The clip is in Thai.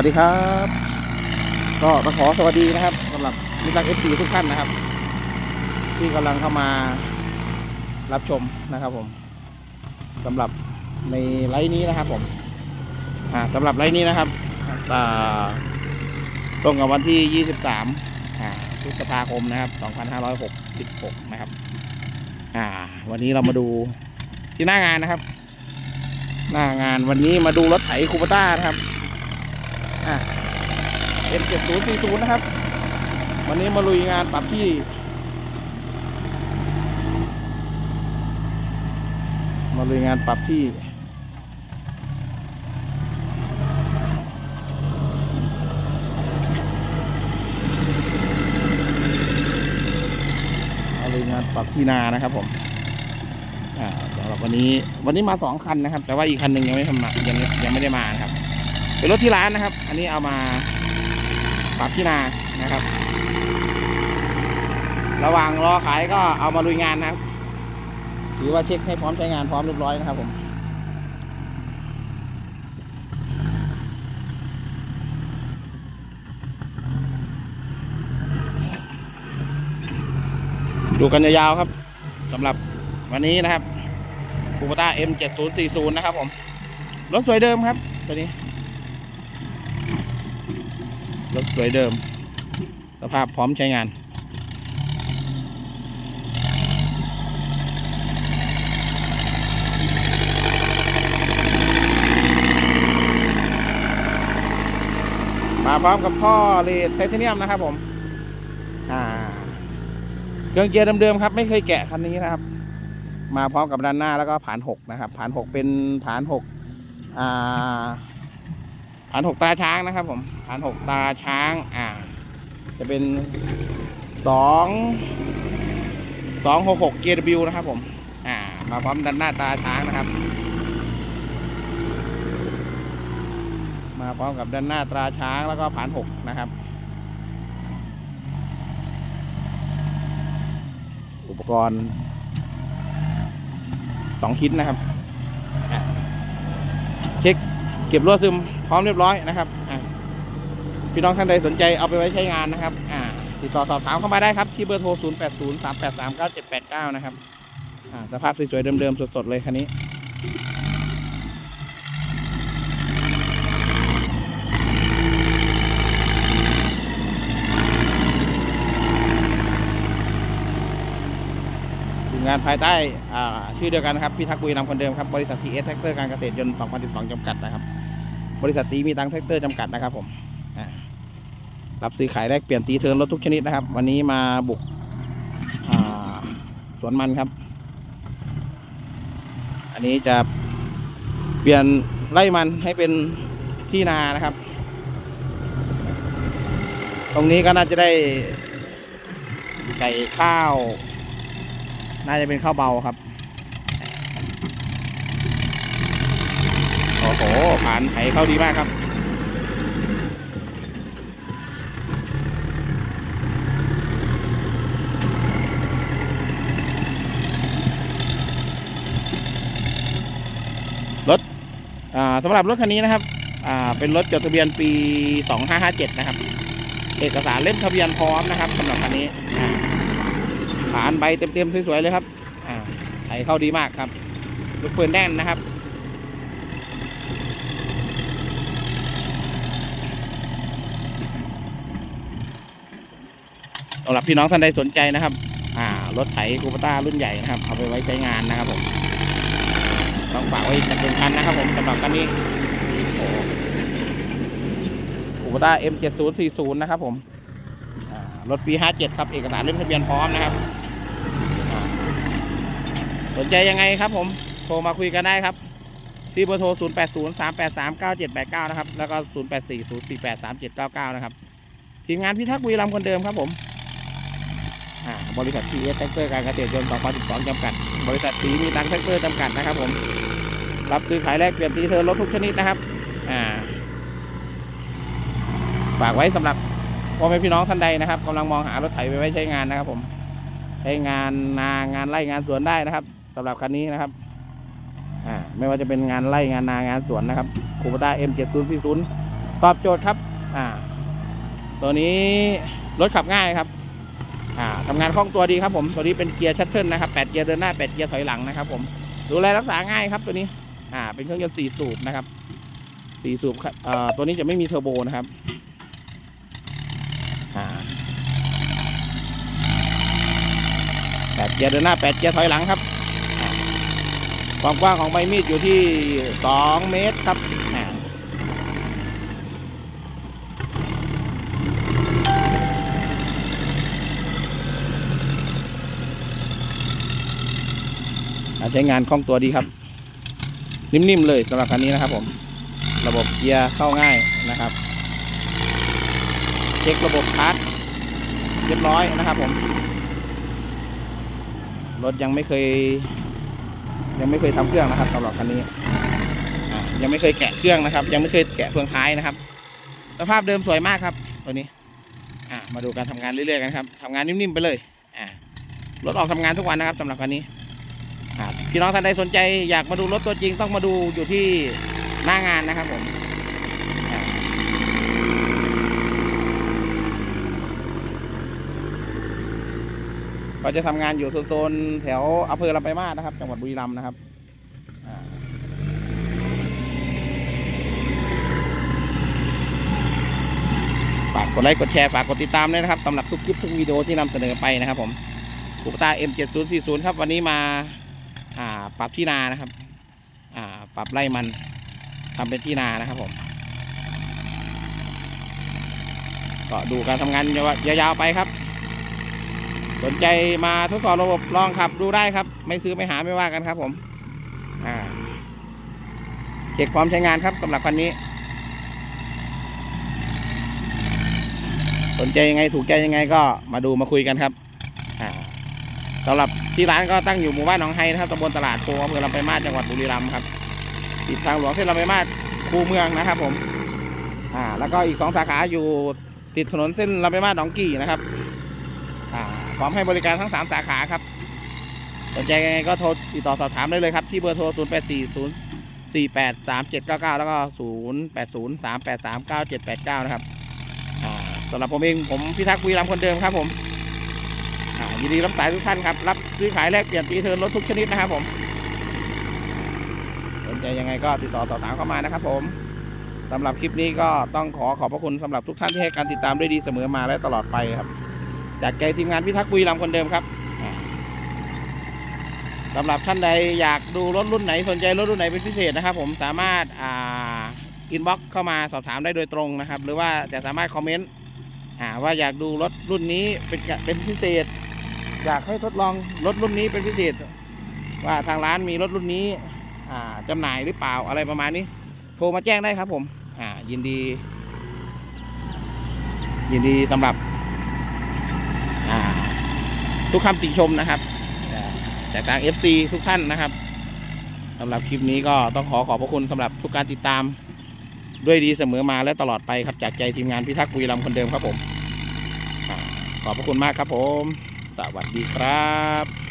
วัสดีครับ ก็ต้องขอสวัสดีนะครับสำหรับมิตรักเอฟซีทุกท่านนะครับ ที่กำลังเข้ามารับชมนะครับผมสำหรับในไลฟ์นี้นะครับ ผมอ่าสำหรับไลฟ์นี้นะครับตรงกับวันที่ 23พฤษภาคมนะครับ 2566 นะครับ อ่า วันนี้เรามาดูที่หน้างานนะครับ หน้างานวันนี้มาดูรถไถคูปต้านะครับ อ่า M7040 นะครับ วันนี้มาลุยงานปรับที่ มาลุยงานปรับที่มาลุยงานปรับที่นานะครับผมอ่าสำหรับวันนี้ วันนี้มาสองคันนะครับ แต่ว่าอีกคันหนึ่งยังไม่ทำมายังยังไม่ได้มานะ เป็นรถที่ร้านนะครับ อันนี้เอามาปรับที่นานะครับ ระหว่างรอขายก็เอามาลุยงานนะครับถือว่าเช็คให้พร้อมใช้งานพร้อมเรียบร้อยนะครับผมดูกันยาวๆครับสำหรับวันนี้นะครับคูปต้า M7040 นะครับผม รถสวยเดิมครับ ตัวนี้ รถสวยเดิม สภาพพร้อมใช้งาน มาพร้อมกับท่อเลดไทเทเนียมนะครับผมอ่าเครื่องเกียร์เดิมๆครับ ไม่เคยแกะคันนี้นะครับ มาพร้อมกับด้านหน้าแล้วก็ผานหกนะครับผานหกเป็นผานหกอ่า ผานหกตาช้างนะครับ ผมผานหกตาช้าง อ่า จะเป็นสองสองหกหกเกียร์บินะครับ ผม อ่า มาพร้อมด้านหน้าตาช้างนะครับ มาพร้อมกับด้านหน้าตาช้างแล้วก็ผานหกนะครับ อุปกรณ์สองชิ้นนะครับ เช็คเก็บรั่วซึม พร้อมเรียบร้อยนะครับพี่น้องท่านใดสนใจเอาไปไว้ใช้งานนะครับติดต่อสอบถามเข้ามาได้ครับ ที่เบอร์โทร 0 8 0 3 8 3 9 7 8 9 นะครับสภาพสวยๆเดิมๆ สดๆ เลยคันนี้งานภายใต้ชื่อเดียวกันนะครับ พี่ทักษ์บุรีนำคนเดิมครับ บริษัททีเอสแท็กเตอร์การเกษตรยนต์ 2012 จำกัดนะครับ บริษัทตีมีตังแท็กเตอร์จำกัดนะครับผมรับซื้อขายแลกเปลี่ยนตีเทิร์นรถทุกชนิดนะครับ วันนี้มาบุกอ่าสวนมันครับ อันนี้จะเปลี่ยนไร่มันให้เป็นที่นานะครับ ตรงนี้ก็น่าจะได้ไก่ข้าว น่าจะเป็นข้าวเบาครับ โอ้โหผ่านไถเข้าดีมากครับรถอ่าสำหรับรถคันนี้นะครับอ่าเป็นรถจดทะเบียนปี 2557 นะครับ เอกสารเล่มทะเบียนพร้อมนะครับสำหรับคันนี้ผ่านใบเต็มๆสวยๆเลยครับอ่าไถเข้าดีมากครับลูกปืนแน่นนะครับำหรับพี่น้องท่านใดสนใจนะครับ อ่ารถไถคูปต้ารุ่นใหญ่นะครับ เอาไปไว้ใช้งานนะครับผมต้องฝากไว้จักหนึ่งคันนะครับผมสำหรับคันนี้คูปต้า M7040 นะครับผมรถปี 57 ครับ เอกสารเล่มทะเบียนพร้อมนะครับ สนใจยังไงครับผมโทรมาคุยกันได้ครับ ที่เบอร์โทร 0 8 0 3 8 3 9 7 8 9 นะครับ แล้วก็ 0 8 4 0 4 8 3 7 9 9 นะครับ ทีมงานพิทักษ์บุรีรัมย์คนเดิมครับผม บริษัททีเอสแท็กเตอร์การเกษตรยนต์2012จำกัด บริษัทสีมีตังแท็กเตอร์จำกัดนะครับผม รับซื้อขายแลกเปลี่ยนตีเทอร์รถทุกชนิดนะครับอ่าฝากไว้สำหรับพ่อแม่พี่น้องท่านใดนะครับกำลังมองหารถไถไปไว้ใช้งานนะครับ ผม ใช้งานนางานไร่งานสวนได้นะครับสำหรับคันนี้นะครับอ่าไม่ว่าจะเป็นงานไร่งานนางานสวนนะครับคูปต้า M7040 ตอบโจทย์ครับ อ่า ตัวนี้รถขับง่ายครับ อ่าทำงานคล่องตัวดีครับผมตัวนี้เป็นเกียร์ชัตเทิลนะครับแปดเกียร์เดินหน้าแปดเกียร์ถอยหลังนะครับผมดูแลรักษาง่ายครับตัวนี้อ่าเป็นเครื่องยนต์สี่สูบนะครับสี่สูบครับอ่อตัวนี้จะไม่มีเทอร์โบนะครับอ่าแปดเกียร์เดินหน้าแปดเกียร์ถอยหลังครับความกว้างของใบมีดอยู่ที่สองเมตรครับ อ่า การ ใช้งานคล่องตัวดีครับ นิ่มๆเลยสำหรับคันนี้นะครับ ผม ระบบเกียร์เข้าง่ายนะครับ เช็คระบบคลัตช์เรียบร้อยนะครับ ผม รถยังไม่เคย ยังไม่เคยทำเครื่องนะครับสำหรับคันนี้ยังไม่เคยแกะเครื่องนะครับ ยังไม่เคยแกะเฟืองท้ายนะครับ สภาพเดิมสวยมากครับ ตัวนี้ อ่า มาดูการทำงานเรื่อยๆกันครับทำงานนิ่มๆไปเลย อ่ารถออกทำงานทุกวันนะครับสำหรับคันนี้ พี่น้องท่านใดสนใจอยากมาดูรถตัวจริงต้องมาดูอยู่ที่หน้างานนะครับผมอ่าก็จะทำงานอยู่โซนแถวอำเภอลำปมาศนะครับ จังหวัดบุรีรัมย์นะครับฝากกดไลค์กดแชร์ฝากกดติดตามด้วยนะครับสำหรับทุกคลิปทุกวิดีโอที่นำเสนอไปนะครับผมกุปตา M7040 ครับ วันนี้มา ปรับที่นานะครับ อ่า ปรับไร่มันทำเป็นที่นานะครับผม ก็ดูการทำงานยาวๆไปครับ สนใจมาทดสอบระบบลองขับดูได้ครับ ไม่ซื้อไม่หาไม่ว่ากันครับผม อ่าเช็คความใช้งานครับสำหรับคันนี้ สนใจยังไงถูกใจยังไงก็มาดูมาคุยกันครับ อ่า สำหรับที่ร้านก็ตั้งอยู่หมู่บ้านหนองไฮนะครับตำบลตลาดโพอำเภอลำปมาศจังหวัดบุรีรัมย์ครับติดทางหลวงเส้นลำปมาศคูเมืองนะครับ ผม อ่า แล้วก็อีกสองสาขาอยู่ติดถนนเส้นลำปมาศหนองกี่นะครับ อ่าพร้อมให้บริการทั้งสามสาขาครับสนใจยังไงก็โทรติดต่อสอบถามได้เลยครับ ที่เบอร์โทร 0 8 4 0 4 8 3 7 9 9 แล้วก็ 0 8 0 3 8 3 9 7 8 9 นะครับอ่าสำหรับผมเองผมพิทักษ์บุรีรัมคนเดิมครับผม ยินดีรับสายทุกท่านครับ รับซื้อขายแลกเปลี่ยนตีเทิร์นรถทุกชนิดนะครับผมสนใจยังไงก็ติดต่อสอบถามเข้ามานะครับผมสำหรับคลิปนี้ก็ต้องขอขอบพระคุณสำหรับทุกท่านที่ให้การติดตามด้วยดีเสมอมาและตลอดไปครับ จากใจทีมงานพิทักษ์บุรีรัมคนเดิมครับอ่าสำหรับท่านใดอยากดูรถรุ่นไหนสนใจรถรุ่นไหนเป็นพิเศษนะครับ ผมสามารถอ่าอินบ็อกเข้ามาสอบถามได้โดยตรงนะครับ หรือว่าจะสามารถคอมเมนต์ว่าอยากดูรถรุ่นนี้เป็นเป็นพิเศษ อยากให้ทดลองรถรุ่นนี้เป็นพิเศษ ว่าทางร้านมีรถรุ่นนี้จำหน่ายหรือเปล่าอะไรประมาณนี้ โทรมาแจ้งได้ครับผมยินดี ยินดีสำหรับทุกคำติชมนะครับจากทาง FC ทุกท่านนะครับสำหรับคลิปนี้ก็ต้องขอขอบพระคุณสำหรับทุกการติดตามด้วยดีเสมอมาและตลอดไปครับจากใจทีมงานพิทักษ์บุรีรัมย์คนเดิมครับผมอขอบพระคุณมากครับผม วัสดีครับ